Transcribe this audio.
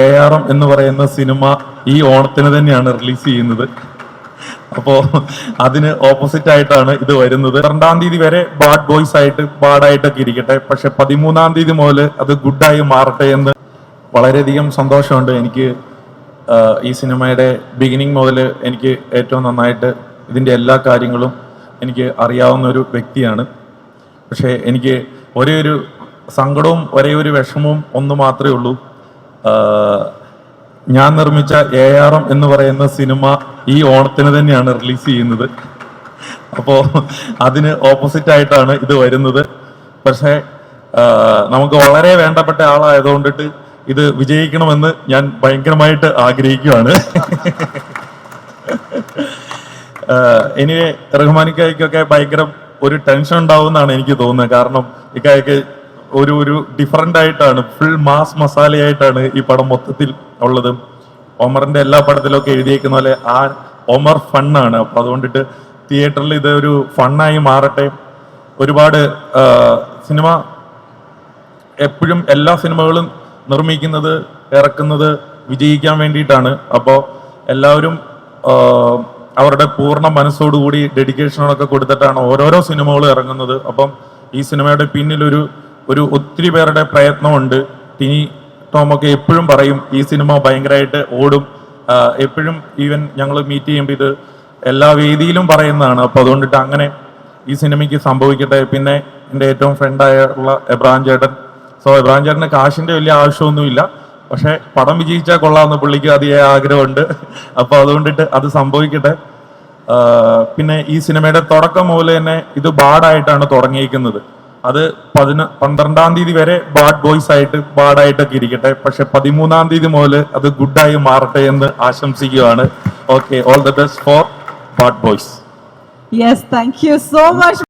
A R M എന്ന് പറയുന്ന cinema ഈ ഓണത്തിന് തന്നെയാണ് റിലീസ് ചെയ്യുന്നത്. അപ്പോ അതിന് ഓപ്പോസിറ്റ് ആയിട്ടാണ് ഇത് വരുന്നത്. രണ്ടാം തീയതി വരെ ബാഡ് ബോയ്സ് ആയിട്ട് ബാഡായിട്ടൊക്കെ ഇരിക്കട്ടെ. പക്ഷെ പതിമൂന്നാം തീയതി മുതൽ അത് ഗുഡായി മാറട്ടെ എന്ന് വളരെയധികം സന്തോഷമുണ്ട്. എനിക്ക് ഈ സിനിമയുടെ ബിഗിനിങ് മുതൽ എനിക്ക് ഏറ്റവും നന്നായിട്ട് ഇതിന്റെ എല്ലാ കാര്യങ്ങളും എനിക്ക് അറിയാവുന്ന ഒരു വ്യക്തിയാണ്. പക്ഷേ എനിക്ക് ഒരേ ഒരു സങ്കടവും ഒരേ ഒരു വിഷമവും ഒന്ന് മാത്രമേ ഉള്ളൂ. ഞാൻ നിർമ്മിച്ച എ ആർ എം എന്ന് പറയുന്ന സിനിമ ഈ ഓണത്തിന് തന്നെയാണ് റിലീസ് ചെയ്യുന്നത്. അപ്പോൾ അതിന് ഓപ്പോസിറ്റ് ആയിട്ടാണ് ഇത് വരുന്നത്. പക്ഷേ നമുക്ക് വളരെ വേണ്ടപ്പെട്ട ആളായതുകൊണ്ടിട്ട് ഇത് വിജയിക്കണമെന്ന് ഞാൻ ഭയങ്കരമായിട്ട് ആഗ്രഹിക്കുകയാണ്. ഇനി റഹ്മാനിക്കായ്ക്കൊക്കെ ഭയങ്കര ഒരു ടെൻഷൻ ഉണ്ടാവും എന്നാണ് എനിക്ക് തോന്നുന്നത്. കാരണം ഇക്കായ്ക്ക് ഒരു ഒരു ഡിഫറെന്റ് ആയിട്ടാണ് ഫുൾ മാസ് മസാലയായിട്ടാണ് ഈ പടം മൊത്തത്തിൽ ഉള്ളത്. ഒമറിന്റെ എല്ലാ പടത്തിലൊക്കെ എഴുതിയേക്കുന്ന പോലെ ആ ഒമർ ഫണ്ണാണ്. അപ്പൊ അതുകൊണ്ടിട്ട് തിയേറ്ററിൽ ഇത് ഒരു ഫണ്ണായി മാറട്ടെ. ഒരുപാട് സിനിമ എപ്പോഴും എല്ലാ സിനിമകളും നിർമ്മിക്കുന്നത് ഇറക്കുന്നത് വിജയിക്കാൻ വേണ്ടിയിട്ടാണ്. അപ്പോൾ എല്ലാവരും അവരുടെ പൂർണ മനസ്സോടുകൂടി ഡെഡിക്കേഷനൊക്കെ കൊടുത്തിട്ടാണ് ഓരോരോ സിനിമകളും ഇറങ്ങുന്നത്. അപ്പം ഈ സിനിമയുടെ പിന്നിലൊരു ഒരു ഒത്തിരി പേരുടെ പ്രയത്നമുണ്ട്. ടിനി ടോമൊക്കെ എപ്പോഴും പറയും ഈ സിനിമ ഭയങ്കരമായിട്ട് ഓടും. എപ്പോഴും ഈവൻ ഞങ്ങൾ മീറ്റ് ചെയ്യുമ്പോൾ ഇത് എല്ലാ വേദിയിലും പറയുന്നതാണ്. അപ്പോൾ അതുകൊണ്ടിട്ട് അങ്ങനെ ഈ സിനിമയ്ക്ക് സംഭവിക്കട്ടെ. പിന്നെ എന്റെ ഏറ്റവും ഫ്രണ്ടായുള്ള എബ്രാം ചേട്ടൻ. സോ എബ്രാം ചേട്ടന് കാശിന്റെ വലിയ ആവശ്യമൊന്നുമില്ല. പക്ഷെ പടം വിജയിച്ചാൽ കൊള്ളാമെന്ന് പുള്ളിക്ക് അതിയായ ആഗ്രഹമുണ്ട്. അപ്പൊ അതുകൊണ്ടിട്ട് അത് സംഭവിക്കട്ടെ. പിന്നെ ഈ സിനിമയുടെ തുടക്കം മുതൽ തന്നെ ഇത് ബാഡായിട്ടാണ് തുടങ്ങിയിരിക്കുന്നത് അത് പതിന പന്ത്രണ്ടാം തീയതി വരെ ബാഡ് ബോയ്സ് ആയിട്ട് ബാഡായിട്ടൊക്കെ ഇരിക്കട്ടെ. പക്ഷെ പതിമൂന്നാം തീയതി മുതൽ അത് ഗുഡായി മാറട്ടെ എന്ന് ആശംസിക്കുകയാണ്. Okay all the best for bad boys yes thank you so much.